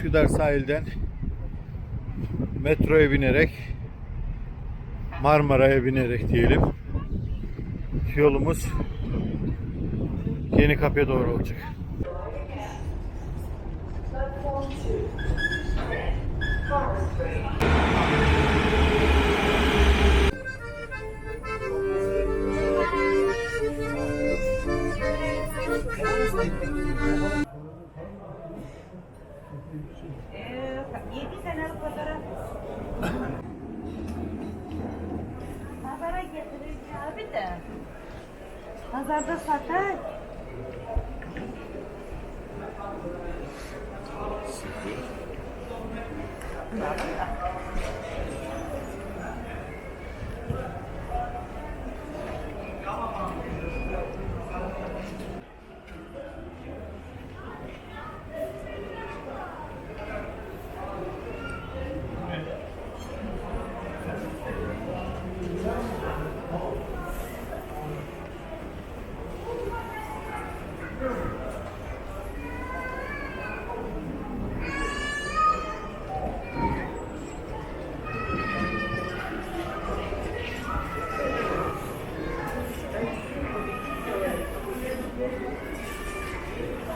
Üsküdar sahilden metroya binerek Marmara'ya binerek diyelim yolumuz Yeni Kapı'ya doğru olacak. 7 senelik pazara Pazara getirici abi de. Pazarda satar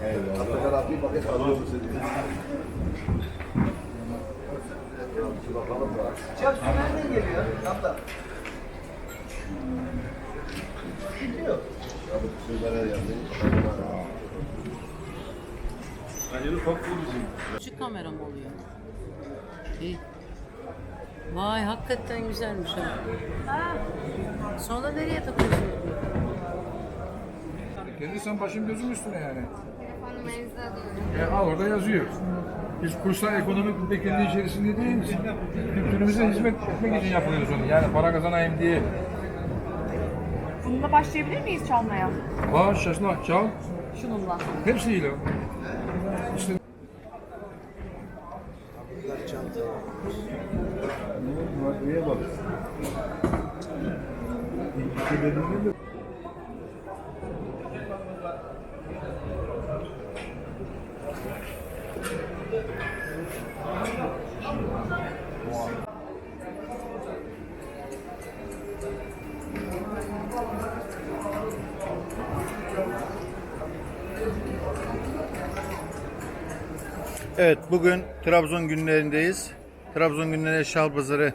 Abi. Çöp su geliyor? Kaptan. Gidiyor. Ya bu sözler yazdı. Küçük kamera mı oluyor? İyi. Vay hakikaten güzelmiş ha. Sonra nereye takıyorsun? Kendi sen başım gözüm üstüne yani. E, al orada yazıyor. Biz kurslar ekonomik bekirliği içerisinde değiliz. Kültürümüze hizmet etmek için yapıyoruz onu. Yani para kazanayım diye. Bununla başlayabilir miyiz çalmaya? Bağış, şaşnak, çal. Şununla. Hepsiyle. İşte Niye bak? Evet bugün Trabzon günlerindeyiz. Trabzon günlerinde Şalpazarı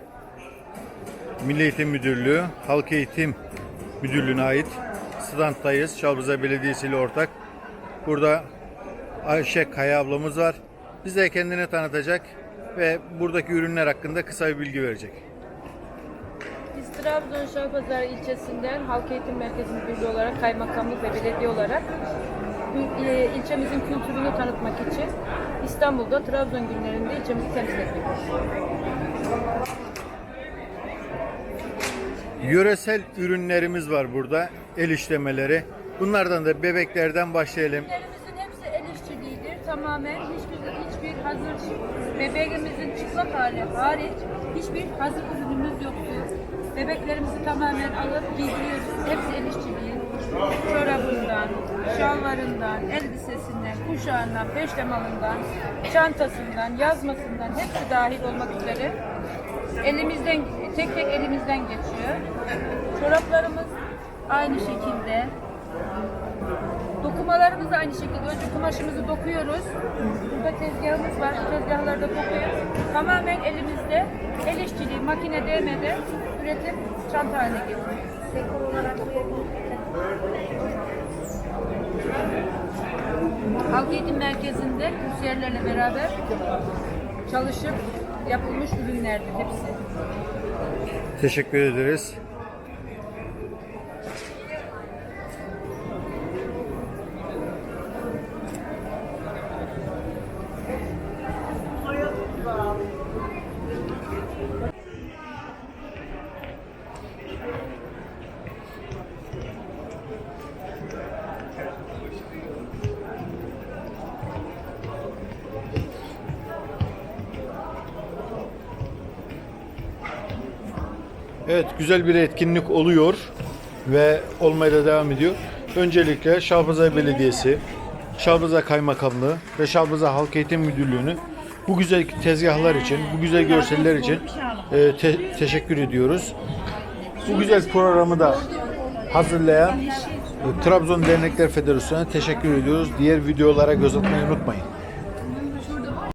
Milli Eğitim Müdürlüğü, Halk Eğitim Müdürlüğü'ne ait standdayız. Şalpazarı Belediyesi ile ortak. Burada Ayşe Kaya ablamız var. Bize kendini tanıtacak ve buradaki ürünler hakkında kısa bir bilgi verecek. Biz Trabzon Şahpazarı ilçesinden Halk Eğitim Merkezi Müdürlüğü olarak kaymakamlık ve belediye olarak e, ilçemizin kültürünü tanıtmak için İstanbul'da Trabzon günlerinde ilçemizi temsil etmekteyiz. Yöresel ürünlerimiz var burada. El işlemeleri. Bunlardan da bebeklerden başlayalım. Ürünlerimizin hepsi el işçiliğidir. Tamamen hiçbir, hiçbir hazır bebeğimizin çıplak hali hariç hiçbir hazır ürünümüz yoktur. Bebeklerimizi tamamen alıp giydiriyoruz. Hepsi el işçiliği. Çorabından, şalvarından, elbisesinden, kuşağından, peştemalından, çantasından, yazmasından hepsi dahil olmak üzere elimizden tek tek elimizden geçiyor. Çoraplarımız aynı şekilde. Dokumalarımız aynı şekilde. Önce kumaşımızı dokuyoruz. Burada tezgahımız var. Bu tezgahlarda dokuyoruz. Tamamen elimizde el işçiliği, makine değmeden üretip çanta haline getiriyoruz. Dekor olarak Halk Eğitim Merkezi'nde kursiyerlerle beraber çalışıp yapılmış ürünlerdir hepsi. Teşekkür ederiz. Evet güzel bir etkinlik oluyor ve olmaya da devam ediyor. Öncelikle Şalpazarı Belediyesi, Şalpazarı Kaymakamlığı ve Şalpazarı Halk Eğitim Müdürlüğü'nü bu güzel tezgahlar için, bu güzel görseller için e, te- teşekkür ediyoruz. Bu güzel programı da hazırlayan e, Trabzon Dernekler Federasyonu'na teşekkür ediyoruz. Diğer videolara göz atmayı unutmayın.